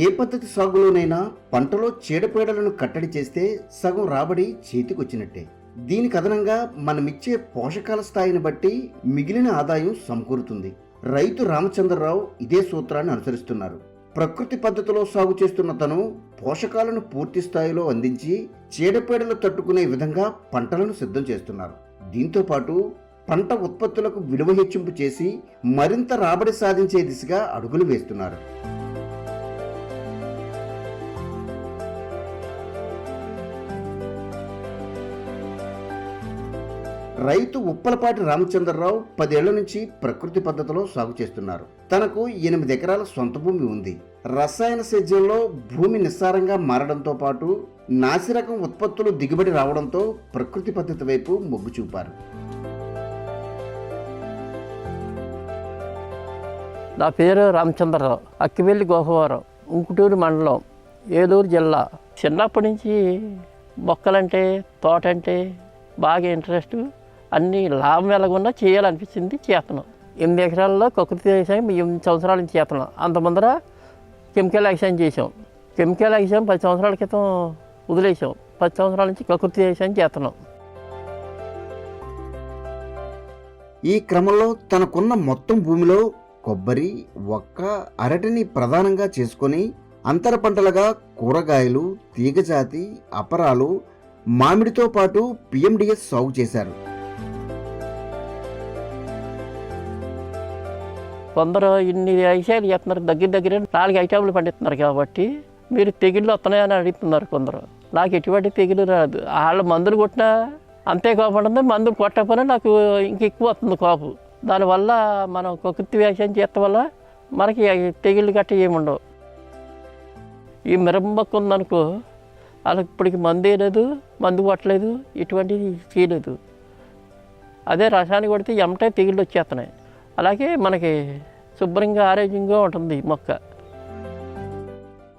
ఏ పద్ధతి సాగులోనైనా పంటలో చీడపీడలను కట్టడి చేస్తే సగం రాబడి చేతికొచ్చినట్టే. దీనికి అదనంగా మనమిచ్చే పోషకాల స్థాయిని బట్టి మిగిలిన ఆదాయం సమకూరుతుంది. రైతు రామచంద్రరావు ఇదే సూత్రాన్ని అనుసరిస్తున్నారు. ప్రకృతి పద్ధతిలో సాగు చేస్తున్న తను పోషకాలను పూర్తి స్థాయిలో అందించి చీడపీడలు తట్టుకునే విధంగా పంటలను సిద్ధం చేస్తున్నారు. దీంతో పాటు పంట ఉత్పత్తులకు విలువ హెచ్చింపు చేసి మరింత రాబడి సాధించే దిశగా అడుగులు వేస్తున్నారు. రైతు ఉప్పలపాటి రామచంద్రరావు పదేళ్ళ నుంచి ప్రకృతి పద్ధతిలో సాగు చేస్తున్నారు. తనకు ఎనిమిది ఎకరాల సొంత భూమి ఉంది. రసాయన సేద్యంలో భూమి నిస్సారంగా మారడంతో పాటు నాసిరకం ఉత్పత్తులు దిగుబడి రావడంతో ప్రకృతి పద్ధతి వైపు మొగ్గు చూపారు. నా పేరు రామచంద్రరావు. అక్కివెల్లి గోహవరం ఉంకుటూరు మండలం ఏలూరు జిల్లా. చిన్నప్పటి నుంచి మొక్కలంటే తోట అంటే బాగా ఇంట్రెస్ట్. అన్ని లాభం ఎలాగున్నా చేయాలనిపించింది చేస్తున్నాం. ఎనిమిది ఎకరాల్లో ప్రకృతి వ్యవసాయం ఎనిమిది సంవత్సరాల నుంచి చేస్తున్నాం. అంత ముందర కెమికల్ వ్యవసాయం చేసాం కెమికల్ వ్యవసాయం పది సంవత్సరాల క్రితం వదిలేసాం పది సంవత్సరాల నుంచి ప్రకృతి వ్యవసాయం చేస్తున్నాం. ఈ క్రమంలో తనకున్న మొత్తం భూమిలో కొబ్బరి ఒక్క అరటిని ప్రధానంగా చేసుకొని అంతర పంటలుగా కూరగాయలు తీగజాతి అపరాలు మామిడితో పాటు పిఎండిఎస్ సాగు చేశారు. కొందరు ఇన్ని విషయాలు చేస్తున్నారు దగ్గర దగ్గర నాలుగు ఐటమ్లు పండిస్తున్నారు కాబట్టి మీరు తెగుళ్ళు వస్తున్నాయని అడుగుతున్నారు కొందరు. నాకు ఎటువంటి తెగులు రాదు. వాళ్ళ మందులు కొట్టినా అంతే కోపం ఉంటుంది మందులు కొట్టకపోయినా నాకు ఇంక ఎక్కువ వస్తుంది కోపు. దానివల్ల మనం ప్రకృతి వ్యవసాయం చేయటం వల్ల మనకి తెగుళ్ళు గట్ట ఏమి ఉండవు. ఈ మిరప ఉందనుకో వాళ్ళకి ఇప్పటికి మందు వేయలేదు మందు కొట్టలేదు ఇటువంటిది చేయలేదు అదే రసాయనం కొడితే ఎమటే తెగుళ్ళు వచ్చేస్తున్నాయి. అలాగే మనకి శుభ్రంగా ఆరోగ్యంగా ఉంటుంది మొక్క.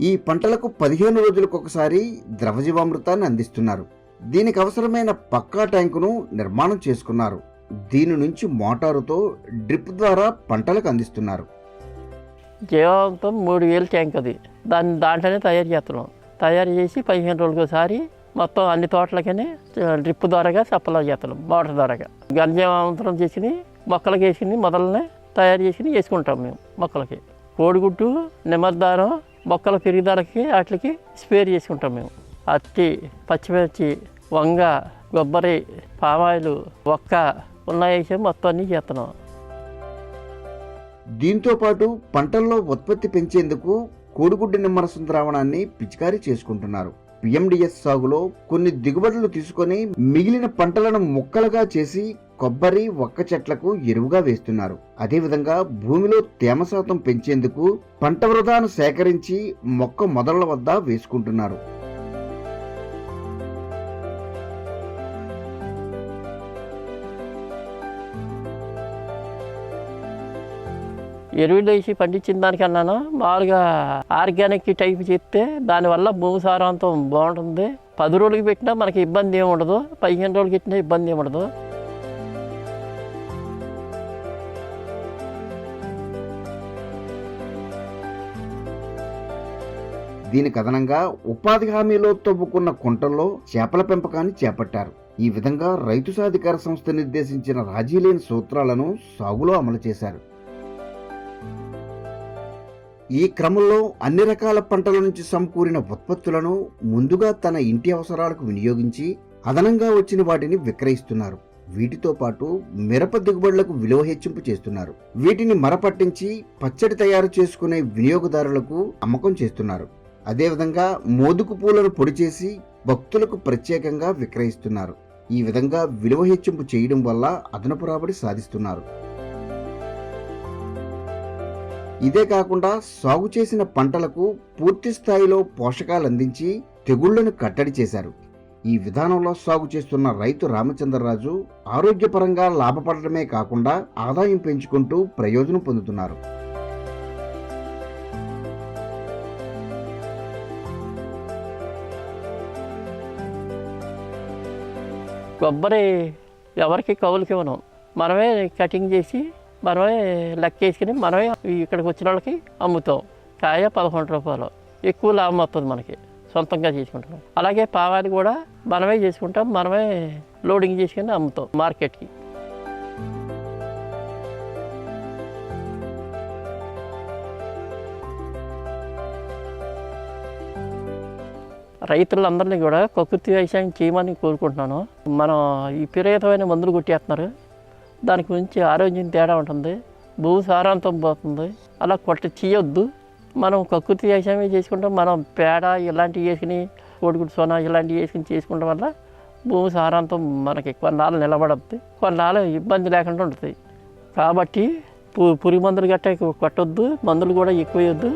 ఈ పంటలకు పదిహేను రోజులకు ఒకసారి ద్రవజీవామృతాన్ని అందిస్తున్నారు. దీనికి అవసరమైన పక్కా ట్యాంకును నిర్మాణం చేసుకున్నారు. దీని నుంచి మోటారుతో డ్రిప్ ద్వారా పంటలకు అందిస్తున్నారు. జీవాంతం మూడు వేలు ట్యాంక్ అది. దాన్ని దాంట్లోనే తయారు చేస్తున్నాం. తయారు చేసి పదిహేను రోజులకు ఒకసారి మొత్తం అన్ని తోటలకనే డ్రిప్ ద్వారాగా సప్లై చేస్తున్నాం మోటార్ ద్వారాగా. గంజావంతరం చేసి మొక్కలకి వేసుకుని మొదలనే తయారు చేసి వేసుకుంటాం మేము మొక్కలకి. కోడిగుడ్డు నిమ్మదారం మొక్కల పెరుగుదలకి వాటికి స్పేర్ చేసుకుంటాం మేము. అత్తి పచ్చిమిర్చి వంగ కొబ్బరి పామాయిలు ఒక్క ఉన్నాయి మొత్తం అన్నీ చేస్తున్నాం. దీంతో పాటు పంటల్లో ఉత్పత్తి పెంచేందుకు కోడిగుడ్డు నిమ్మరసం ద్రావణాన్ని పిచికారీ చేసుకుంటున్నారు. పిఎండిఎస్ సాగులో కొన్ని దిగుబడులు తీసుకొని మిగిలిన పంటలను ముక్కలుగా చేసి కొబ్బరి ఒక్క చెట్లకు ఎరువుగా వేస్తున్నారు. అదేవిధంగా భూమిలో తేమ శాతం పెంచేందుకు పంట వృధాను సేకరించి మొక్క మొదళ్ళ వద్ద వేసుకుంటున్నారు. ఎరువులు వేసి పండించిన దానికన్నాను. మామూలుగా ఆర్గానిక్ టైప్ చెప్తే దానివల్ల భూమి బాగుంటుంది. పది రోజులకి పెట్టినా మనకి ఇబ్బంది ఏమి ఉండదు. పదిహేను రోజులకి పెట్టినా ఇబ్బంది ఏమి ఉండదు. దీనికి అదనంగా ఉపాధి హామీలో తవ్వుకున్న కుంటల్లో చేపల పెంపకాన్ని చేపట్టారు. ఈ విధంగా రైతు సాధికార సంస్థ నిర్దేశించిన రాజీ లేని సూత్రాలను సాగులో అమలు చేశారు. ఈ క్రమంలో అన్ని రకాల పంటల నుంచి సమకూరిన ఉత్పత్తులను ముందుగా తన ఇంటి అవసరాలకు వినియోగించి అదనంగా వచ్చిన వాటిని విక్రయిస్తున్నారు. వీటితో పాటు మిరప దిగుబడులకు విలువ హెచ్చింపు చేస్తున్నారు. వీటిని మరపట్టించి పచ్చడి తయారు చేసుకునే వినియోగదారులకు అమ్మకం చేస్తున్నారు. అదేవిధంగా మోదుకు పూలను పొడి చేసి భక్తులకు ప్రత్యేకంగా విక్రయిస్తున్నారు. ఈ విధంగా విలువ హెచ్చింపు చేయడం వల్ల అదనపు రాబడి సాధిస్తున్నారు. ఇదే కాకుండా సాగు చేసిన పంటలకు పూర్తి స్థాయిలో పోషకాలు అందించి తెగుళ్ళను కట్టడి చేశారు. ఈ విధానంలో సాగు చేస్తున్న రైతు రామచంద్రరాజు ఆరోగ్యపరంగా లాభపడటమే కాకుండా ఆదాయం పెంచుకుంటూ ప్రయోజనం పొందుతున్నారు. కొబ్బరి ఎవరికి కౌలుకి ఇవ్వను. మనమే కటింగ్ చేసి మనమే లెక్కేసుకుని మనమే ఇక్కడికి వచ్చిన వాళ్ళకి అమ్ముతాం. కాయ పదకొండు రూపాయలు. ఎక్కువ లాభం వస్తుంది మనకి. సొంతంగా చేసుకుంటాం. అలాగే పావాది కూడా మనమే చేసుకుంటాం. మనమే లోడింగ్ చేసుకుని అమ్ముతాం మార్కెట్కి. రైతులందరినీ కూడా ప్రకృతి వ్యవసాయం చేయమని కోరుకుంటున్నాను. మనం ఈ విపరీతమైన మందులు కొట్టేస్తున్నారు. దానికి గురించి ఆరోగ్యం తేడా ఉంటుంది. భూమి సారాంతం పోతుంది. అలా కొట్ట చేయొద్దు మనం ప్రకృతి వ్యవసాయమే చేసుకుంటాం. మనం పేడ ఇలాంటివి వేసుకుని కోడిగుడ్డు సోనా ఇలాంటివి వేసుకుని చేసుకుంటాం వల్ల భూమి సారాంతం మనకి కొన్నాళ్ళు నిలబడద్ది. కొన్నాళ్ళు ఇబ్బంది లేకుండా ఉంటుంది. కాబట్టి పు పురుగు మందులు గట్టా కొట్టొద్దు. మందులు కూడా ఎక్కువ వేయొద్దు